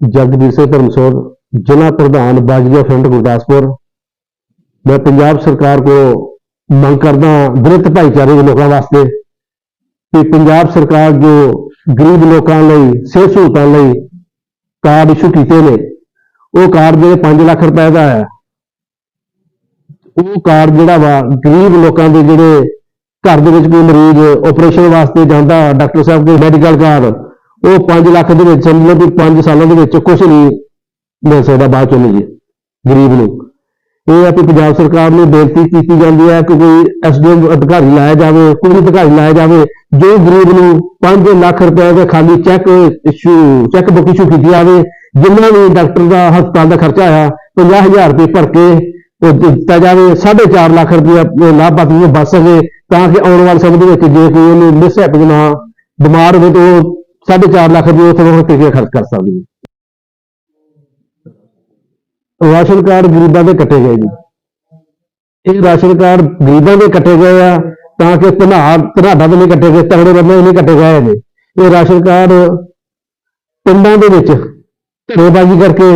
ਜਗਦੀਪ ਸਿੰਘ ਧਰਮਸੋਤ, ਜ਼ਿਲ੍ਹਾ ਪ੍ਰਧਾਨ ਬਾਜੀਆ ਫਰੰਟ ਗੁਰਦਾਸਪੁਰ। ਮੈਂ ਪੰਜਾਬ ਸਰਕਾਰ ਕੋਲ ਮੰਗ ਕਰਦਾ ਦਲਿਤ ਭਾਈਚਾਰੇ ਦੇ ਲੋਕਾਂ ਵਾਸਤੇ ਕਿ ਪੰਜਾਬ ਸਰਕਾਰ ਜੋ ਗਰੀਬ ਲੋਕਾਂ ਲਈ, ਸਿਹਤ ਸਹੂਲਤਾਂ ਲਈ ਕਾਰਡ ਇਸ਼ੂ ਕੀਤੇ ਨੇ, ਉਹ ਕਾਰਡ ਜਿਹੜੇ 5 ਲੱਖ ਰੁਪਏ ਦਾ ਹੈ, ਉਹ ਕਾਰਡ ਜਿਹੜਾ ਵਾ ਗਰੀਬ ਲੋਕਾਂ ਦੇ ਜਿਹੜੇ ਘਰ ਦੇ ਵਿੱਚ ਕੋਈ ਮਰੀਜ਼ ਆਪਰੇਸ਼ਨ ਵਾਸਤੇ ਜਾਂਦਾ, ਡਾਕਟਰ ਸਾਹਿਬ ਦੇ ਮੈਡੀਕਲ ਕਾਰਡ ਉਹ 5 ਲੱਖ ਦੇ ਵਿੱਚ ਸਮਝ ਲਓ ਵੀ 5 ਸਾਲਾਂ ਦੇ ਵਿੱਚ ਕੁਝ ਨਹੀਂ ਮਿਲ ਸਕਦਾ ਬਾਅਦ ਚੋਂ ਜੀ ਗਰੀਬ ਨੂੰ। ਇਹ ਹੈ ਕਿ ਪੰਜਾਬ ਸਰਕਾਰ ਨੂੰ ਬੇਨਤੀ ਕੀਤੀ ਜਾਂਦੀ ਹੈ ਕਿ ਕੋਈ ਐਸਡੀਐਮ ਅਧਿਕਾਰੀ ਲਾਇਆ ਜਾਵੇ, ਕੋਈ ਅਧਿਕਾਰੀ ਲਾਇਆ ਜਾਵੇ, ਜੋ ਗਰੀਬ ਨੂੰ 5 ਲੱਖ ਰੁਪਏ ਦਾ ਖਾਲੀ cheque issue cheque book issue ਕੀਤੀ ਜਾਵੇ, ਜਿੰਨਾ ਵੀ ਡਾਕਟਰ ਦਾ ਹਸਪਤਾਲ ਦਾ ਖਰਚਾ ਆਇਆ 50000 ਰੁਪਏ ਭਰ ਕੇ ਉਹ ਦਿੱਤਾ ਜਾਵੇ 4.5 ਲੱਖ ਰੁਪਏ ਲਾਭਪਾਤਰੀ ਨੂੰ ਬਚ ਸਕੇ, ਤਾਂ ਕਿ ਆਉਣ ਵਾਲੇ ਸਮੇਂ ਦੇ ਵਿੱਚ ਜੇ ਕੋਈ ਉਹਨੂੰ ਮਿਸਹੈਪ ਨਾ, ਬਿਮਾਰ ਹੋਵੇ ਤਾਂ ਉਹ 4.5 ਲੱਖ ਰੁਪਏ ਉੱਥੇ ਉਹ ਟਿਕੇ ਖਰਚ ਕਰ ਸਕਦੇ ਹੈ। ਰਾਸ਼ਨ ਕਾਰਡ ਗਰੀਬਾਂ ਦੇ ਕੱਟੇ ਗਏ ਜੀ। ਇਹ ਰਾਸ਼ਨ ਕਾਰਡ ਗਰੀਬਾਂ ਦੇ ਕੱਟੇ ਗਏ ਆ, ਤਾਂ ਕਿ ਧਨਾੜ ਧਨਾਡਾ ਦੇ ਨਹੀਂ ਕੱਟੇ ਗਏ, ਤਗੜੇ ਬੰਦੇ ਨਹੀਂ ਕੱਟੇ ਗਏ ਨੇ। ਇਹ ਰਾਸ਼ਨ ਕਾਰਡ ਪਿੰਡਾਂ ਦੇ ਵਿੱਚ ਧੜੇਬਾਜ਼ੀ ਕਰਕੇ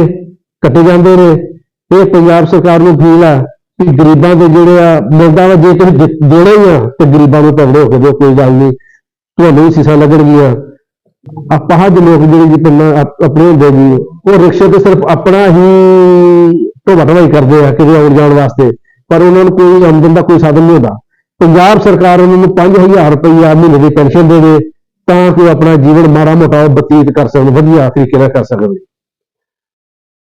ਕੱਟੇ ਜਾਂਦੇ ਨੇ। ਇਹ ਪੰਜਾਬ ਸਰਕਾਰ ਨੂੰ ਅਪੀਲ ਆ ਕਿ ਗਰੀਬਾਂ ਦੇ ਜਿਹੜੇ ਆ ਮਿਲਦਾ ਵਾ ਜੇ ਤੁਸੀਂ ਦੇਣਾ ਹੀ ਆ, ਤੇ ਗਰੀਬਾਂ ਨੂੰ ਤਗੜੇ ਹੋ ਕੇ ਦਿਓ, ਕੋਈ ਗੱਲ ਨਹੀਂ। ਤੁਹਾਨੂੰ ਵੀ ਸੀਸਾਂ ਲੱਗਣਗੀਆਂ। ਅਪਾਹਜ ਲੋਕ ਜਿਹੜੇ ਜੀ ਪਿੰਡਾਂ ਆਪਣੇ ਹੁੰਦੇ ਜੀ, ਉਹ ਰਿਕਸ਼ੇ ਤੇ ਸਿਰਫ ਆਪਣਾ ਹੀ ਢੋਆ ਢਵਾਈ ਕਰਦੇ ਆ ਕਿਤੇ ਆਉਣ ਜਾਣ ਵਾਸਤੇ, ਪਰ ਉਹਨਾਂ ਨੂੰ ਕੋਈ ਆਮਦਨ ਦਾ ਕੋਈ ਸਾਧਨ ਨਹੀਂ ਹੁੰਦਾ। ਪੰਜਾਬ ਸਰਕਾਰ ਉਹਨਾਂ ਨੂੰ 5000 ਰੁਪਈਆ ਮਹੀਨੇ ਦੀ ਪੈਨਸ਼ਨ ਦੇਵੇ, ਤਾਂ ਕਿ ਉਹ ਆਪਣਾ ਜੀਵਨ ਮਾੜਾ ਮੋਟਾ ਬਤੀਤ ਕਰ ਸਕਣ, ਵਧੀਆ ਤਰੀਕੇ ਨਾਲ ਕਰ ਸਕਣ।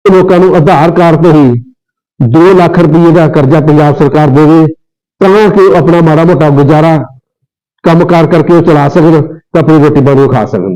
ਲੋਕਾਂ ਨੂੰ ਆਧਾਰ ਕਾਰਡ ਤੋਂ ਹੀ 2 ਲੱਖ ਰੁਪਏ ਦਾ ਕਰਜ਼ਾ ਪੰਜਾਬ ਸਰਕਾਰ ਦੇਵੇ, ਤਾਂ ਕਿ ਉਹ ਆਪਣਾ ਮਾੜਾ ਮੋਟਾ ਗੁਜ਼ਾਰਾ ਕੰਮਕਾਰ ਕਰਕੇ ਉਹ ਚਲਾ ਸਕਣ। ਤੇ ਆਪਣੀ ਰੋਟੀ ਪਾਣੀ ਖਾ ਸਕਣ।